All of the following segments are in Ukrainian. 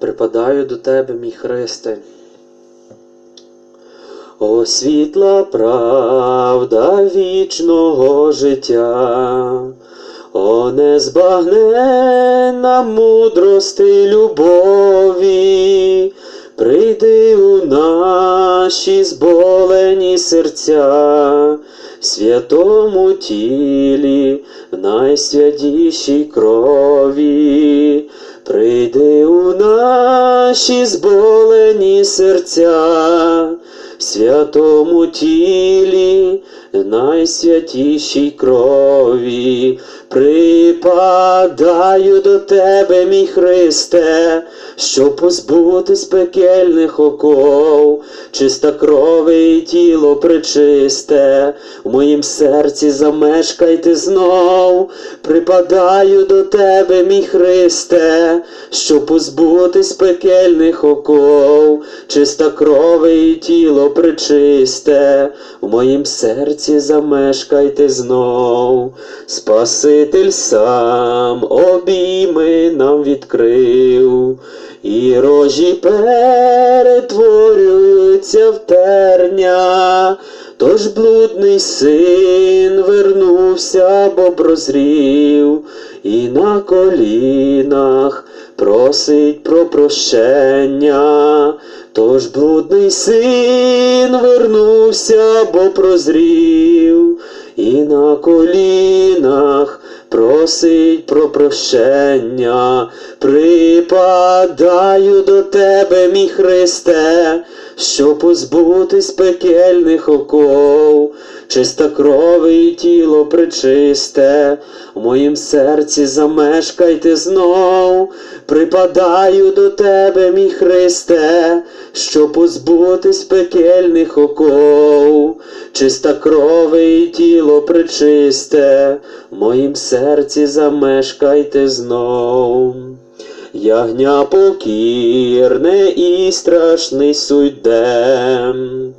припадаю до тебе, мій Христе. О, світла правда вічного життя, о, незбагненна мудрости любові, прийди у наші зболені серця, в святому тілі, в найсвятішій крові, прийди у наші зболені серця, в святому тілі, найсвятішій крові, припадаю до тебе, мій Христе, щоб позбутись пекельних оков, чиста крови і тіло причисте, в моїм серці замешкайте знов, припадаю до тебе, мій Христе, щоб позбутись пекельних оков, чиста крови і тіло причисте, в моїм серці замешкайте знов, Спаситель сам обійми нам відкрив, і рожі перетворюються в терня, тож блудний син вернувся, бо прозрів, і на колінах просить про прощення. Тож блудний син вернувся, бо прозрів, і на колінах просить про прощення. Припадаю до тебе, мій Христе, щоб позбутись пекельних оков, чиста крови і тіло причисте, в моїм серці замешкайте знов, припадаю до тебе, мій Христе, щоб позбутись пекельних оков, чиста крови і тіло причисте, в моїм серці замешкайте знов. Ягня покірне і страшний суддем,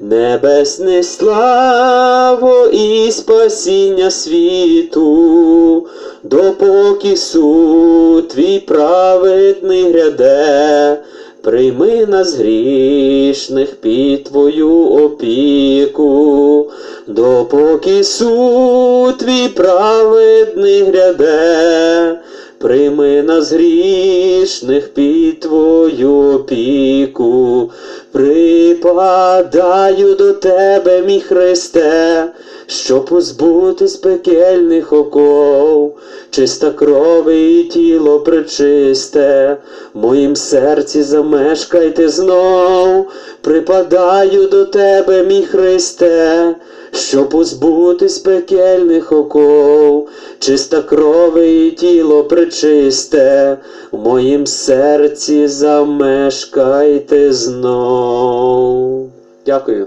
Небесне славо і спасіння світу, допоки суд твій праведний гряде, прийми нас грішних під твою опіку, допоки суд твій праведний гряде. Прийми нас грішних під твою опіку, припадаю до тебе, мій Христе, щоб позбутись пекельних оков, чиста крови і тіло причисте, в моїм серці замешкайте знов, припадаю до тебе, мій Христе, щоб позбутись пекельних оков, чиста крови і тіло причисте, в моїм серці замешкайте знов. Дякую.